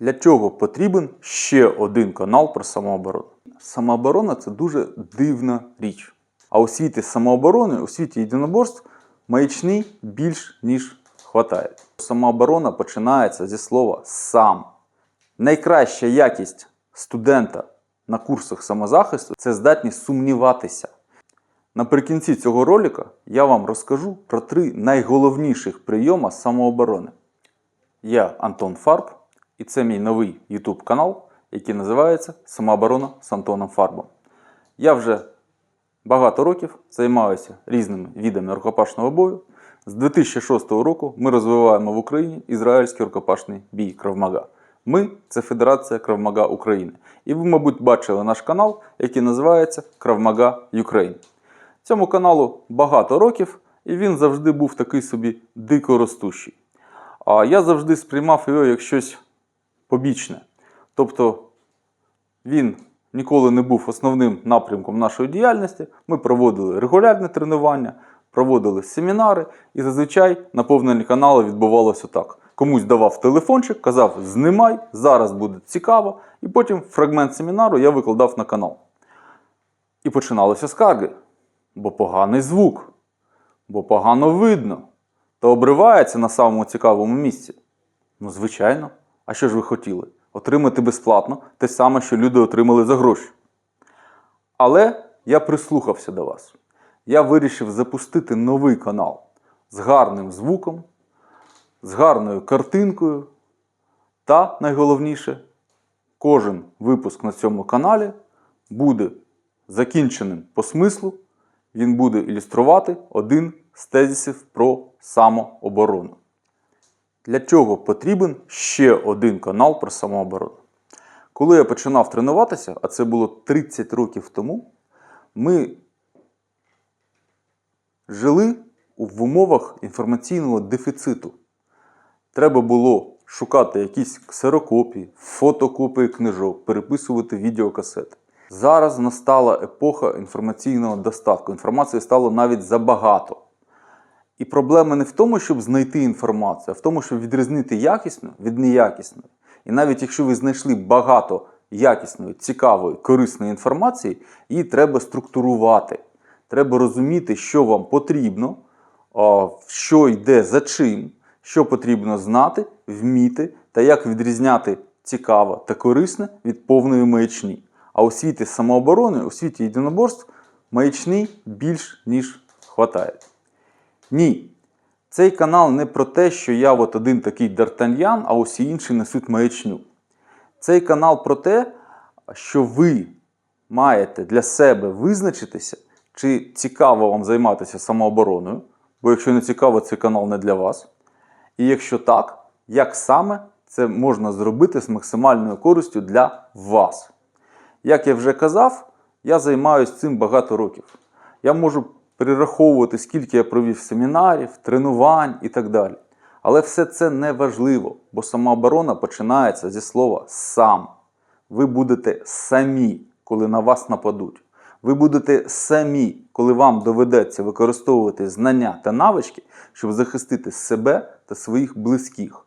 Для чого потрібен ще один канал про самооборону? Самооборона це дуже дивна річ. А у світі самооборони, у світі єдиноборств маячні більш ніж хватає. Самооборона починається зі слова сам. Найкраща якість студента на курсах самозахисту це здатність сумніватися. Наприкінці цього ролика я вам розкажу про три найголовніших прийома самооборони. Я Антон Фарб, і це мій новий YouTube канал, який називається Самооборона з Антоном Фарбом. Я вже багато років займаюся різними видами рукопашного бою. З 2006 року ми розвиваємо в Україні ізраїльський рукопашний бій Кравмага. Ми це Федерація Кравмага України. І ви, мабуть, бачили наш канал, який називається Кравмага Ukraine. Цьому каналу багато років, і він завжди був такий собі дико ростущий. А я завжди сприймав його як щось побічне. Тобто він ніколи не був основним напрямком нашої діяльності. Ми проводили регулярне тренування, проводили семінари, і зазвичай наповнення каналу відбувалося так. Комусь давав телефончик, казав знімай, зараз буде цікаво, і потім фрагмент семінару я викладав на канал. І починалися скарги, бо поганий звук, бо погано видно, та обривається на самому цікавому місці. Ну, звичайно. А що ж ви хотіли? Отримати безплатно те саме, що люди отримали за гроші. Але я прислухався до вас. Я вирішив запустити новий канал з гарним звуком, з гарною картинкою. Та найголовніше, кожен випуск на цьому каналі буде закінченим по смислу. Він буде ілюструвати один з тезисів про самооборону. Для чого потрібен ще один канал про самооборону? Коли я починав тренуватися, а це було 30 років тому, ми жили в умовах інформаційного дефіциту. Треба було шукати якісь ксерокопії, фотокопії книжок, переписувати відеокасети. Зараз настала епоха інформаційного достатку. Інформації стало навіть забагато. І проблема не в тому, щоб знайти інформацію, а в тому, щоб відрізнити якісну від неякісної. І навіть якщо ви знайшли багато якісної, цікавої, корисної інформації, її треба структурувати. Треба розуміти, що вам потрібно, що йде за чим, що потрібно знати, вміти та як відрізняти цікаве та корисне від повної маячні. А у світі самооборони, у світі єдиноборств маячні більш ніж хватає. Ні. Цей канал не про те, що я от один такий Д'Артаньян, а усі інші несуть маячню. Цей канал про те, що ви маєте для себе визначитися, чи цікаво вам займатися самообороною, бо якщо не цікаво, цей канал не для вас. І якщо так, як саме це можна зробити з максимальною користю для вас. Як я вже казав, я займаюся цим багато років. Я можу перераховувати, скільки я провів семінарів, тренувань і так далі. Але все це не важливо, бо самооборона починається зі слова сам. Ви будете самі, коли на вас нападуть. Ви будете самі, коли вам доведеться використовувати знання та навички, щоб захистити себе та своїх близьких.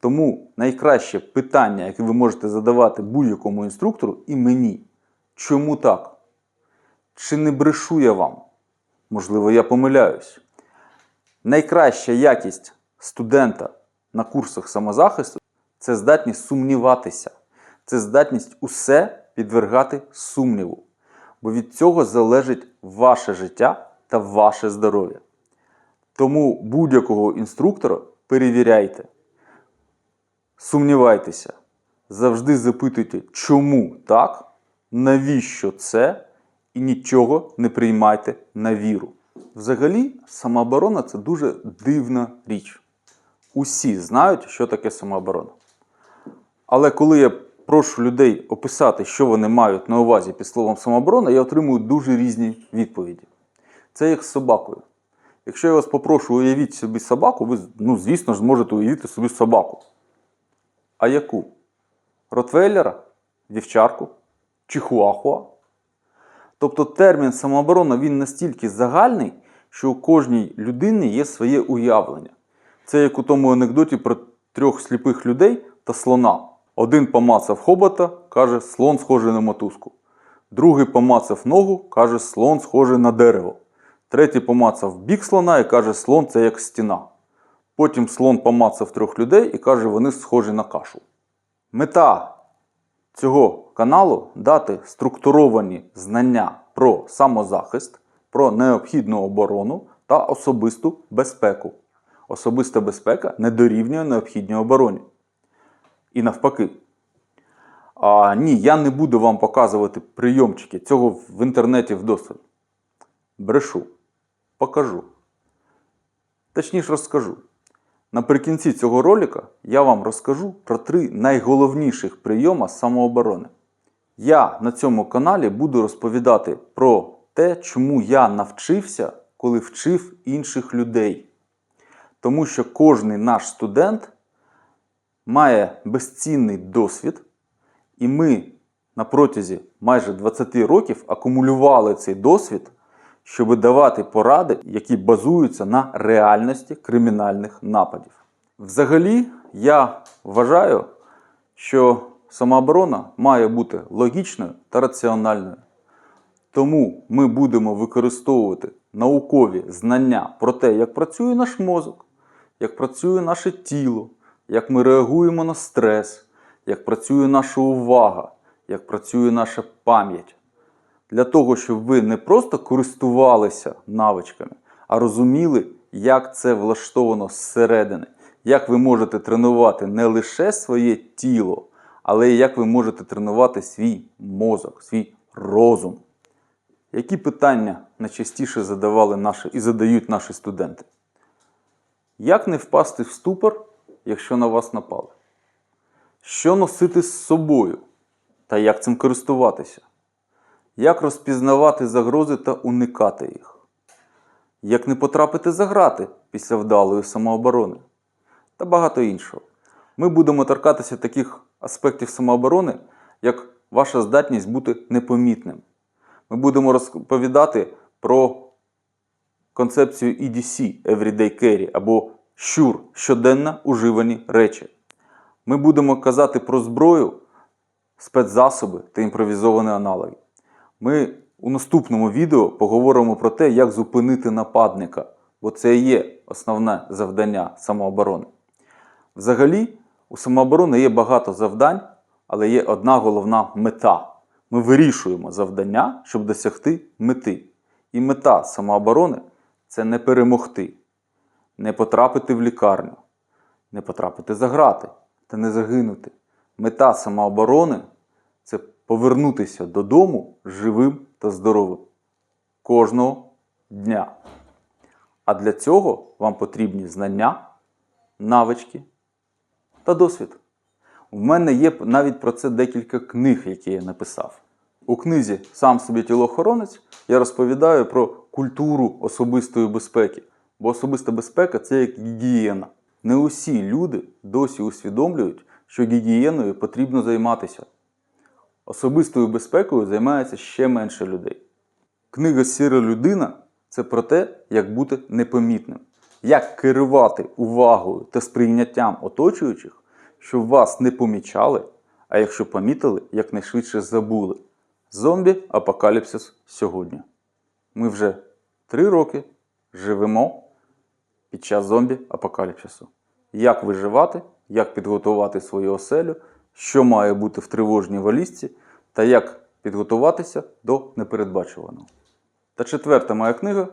Тому найкраще питання, яке ви можете задавати будь-якому інструктору і мені. Чому так? Чи не брешу я вам? Можливо, я помиляюсь. Найкраща якість студента на курсах самозахисту це здатність сумніватися, це здатність усе підвергати сумніву. Бо від цього залежить ваше життя та ваше здоров'я. Тому будь-якого інструктора перевіряйте, сумнівайтеся, завжди запитуйте, чому так, навіщо це, і нічого не приймайте на віру. Взагалі, самооборона це дуже дивна річ. Усі знають, що таке самооборона. Але коли я прошу людей описати, що вони мають на увазі під словом самооборона, я отримую дуже різні відповіді. Це як з собакою. Якщо я вас попрошу уявіть собі собаку, ви, ну, звісно зможете уявити собі собаку. А яку? Ротвейлера, вівчарку, чихуахуа. Тобто термін самооборона він настільки загальний, що у кожній людині є своє уявлення. Це як у тому анекдоті про трьох сліпих людей та слона. Один помацав хобота, каже, слон схожий на мотузку. Другий помацав ногу, каже, слон схожий на дерево. Третій помацав бік слона і каже, слон це як стіна. Потім слон помацав трьох людей і каже, вони схожі на кашу. Мета цього каналу дати структуровані знання про самозахист, про необхідну оборону та особисту безпеку. Особиста безпека не дорівнює необхідній обороні. І навпаки. А, ні, я не буду вам показувати прийомчики. Цього в інтернеті вдосталь. Брешу. Покажу. Точніше розкажу. Наприкінці цього ролика я вам розкажу про три найголовніших прийома самооборони. Я на цьому каналі буду розповідати про те, чому я навчився, коли вчив інших людей. Тому що кожний наш студент має безцінний досвід, і ми на протязі майже 20 років акумулювали цей досвід, щоб давати поради, які базуються на реальності кримінальних нападів. Взагалі, я вважаю, що самооборона має бути логічною та раціональною. Тому ми будемо використовувати наукові знання про те, як працює наш мозок, як працює наше тіло, як ми реагуємо на стрес, як працює наша увага, як працює наша пам'ять. Для того, щоб ви не просто користувалися навичками, а розуміли, як це влаштовано зсередини, як ви можете тренувати не лише своє тіло, але як ви можете тренувати свій мозок, свій розум. Які питання найчастіше задавали наші і задають наші студенти? Як не впасти в ступор, якщо на вас напали? Що носити з собою? Та як цим користуватися? Як розпізнавати загрози та уникати їх? Як не потрапити за грати після вдалої самооборони? Та багато іншого. Ми будемо торкатися таких аспектів самооборони, як ваша здатність бути непомітним. Ми будемо розповідати про концепцію EDC Everyday Carry або щур щоденно уживані речі. Ми будемо казати про зброю, спецзасоби та імпровізовані аналоги. Ми у наступному відео поговоримо про те, як зупинити нападника, бо це і є основне завдання самооборони. Взагалі, у самооборони є багато завдань, але є одна головна мета. Ми вирішуємо завдання, щоб досягти мети. І мета самооборони це не перемогти, не потрапити в лікарню, не потрапити за грати та не загинути. Мета самооборони це повернутися додому живим та здоровим кожного дня. А для цього вам потрібні знання, навички та досвід. В мене є навіть про це декілька книг, які я написав. У книзі Сам собі тілоохоронець я розповідаю про культуру особистої безпеки. Бо особиста безпека це як гігієна. Не усі люди досі усвідомлюють, що гігієною потрібно займатися. Особистою безпекою займається ще менше людей. Книга Сіра людина це про те, як бути непомітним, як керувати увагою та сприйняттям оточуючих, щоб вас не помічали, а якщо помітили, якнайшвидше забули. Зомбі апокаліпсис сьогодні. Ми вже три роки живемо під час зомбі апокаліпсису. Як виживати, як підготувати свою оселю, що має бути в тривожній валізці, та як підготуватися до непередбачуваного. Та четверта моя книга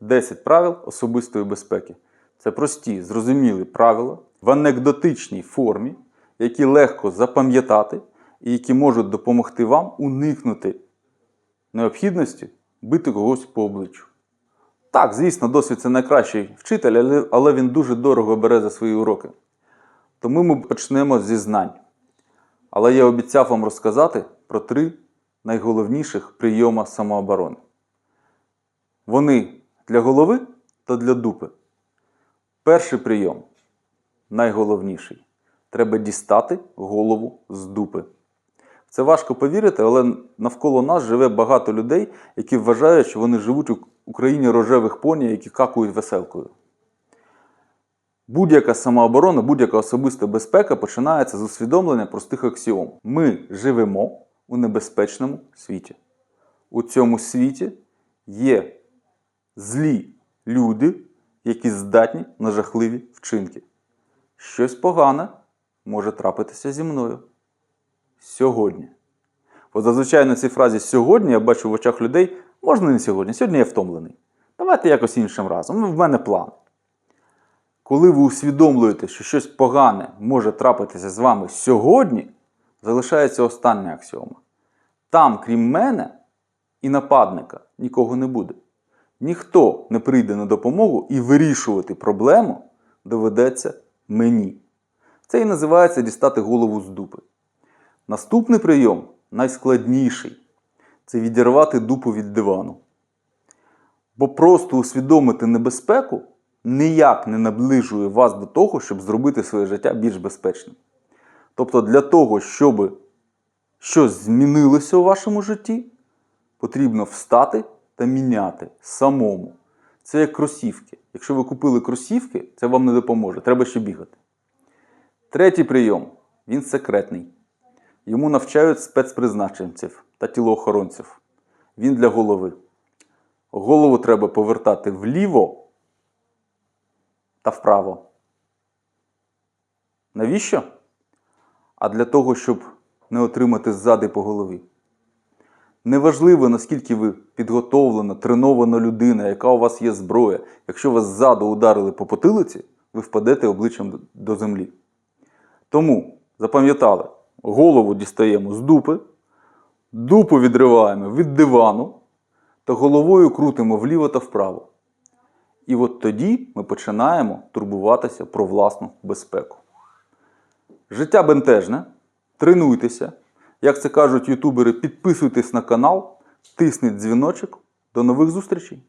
10 правил особистої безпеки. Це прості, зрозумілі правила в анекдотичній формі, які легко запам'ятати і які можуть допомогти вам уникнути необхідності бити когось по обличчю. Так, звісно, досвід це найкращий вчитель, але- він дуже дорого бере за свої уроки. Тому ми почнемо зі знань. Але я обіцяв вам розказати про три найголовніших прийома самооборони. Вони для голови та для дупи. Перший прийом найголовніший. Треба дістати голову з дупи. Це важко повірити, але навколо нас живе багато людей, які вважають, що вони живуть у Україні рожевих поні, які какують веселкою. Будь-яка самооборона, будь-яка особиста безпека починається з усвідомлення простих аксіом. Ми живемо у небезпечному світі. У цьому світі є злі люди, які здатні на жахливі вчинки. Щось погане може трапитися зі мною сьогодні. От зазвичай на цій фразі сьогодні я бачу в очах людей, можна не сьогодні, сьогодні я втомлений. Давайте якось іншим разом. Ну, в мене план. Коли ви усвідомлюєте, що щось погане може трапитися з вами сьогодні, залишається остання аксіома. Там, крім мене і нападника, нікого не буде. Ніхто не прийде на допомогу і вирішувати проблему доведеться мені. Це і називається дістати голову з дупи. Наступний прийом найскладніший це відірвати дупу від дивану. Бо просто усвідомити небезпеку ніяк не наближує вас до того, щоб зробити своє життя більш безпечним. Тобто, для того, щоб щось змінилося у вашому житті, потрібно встати та міняти самому. Це як кросівки. Якщо ви купили кросівки, це вам не допоможе. Треба ще бігати. Третій прийом він секретний. Йому навчають спецпризначенців та тілоохоронців. Він для голови. Голову треба повертати вліво та вправо. Навіщо? А для того, щоб не отримати ззади по голові. Неважливо, наскільки ви підготовлена, тренована людина, яка у вас є зброя. Якщо вас ззаду ударили по потилиці, ви впадете обличчям до- землі. Тому запам'ятали, голову дістаємо з дупи, дупу відриваємо від дивану та головою крутимо вліво та вправо. І от тоді ми починаємо турбуватися про власну безпеку. Життя бентежне, тренуйтеся. Як це кажуть ютубери, підписуйтесь на канал, тисніть дзвіночок. До нових зустрічей!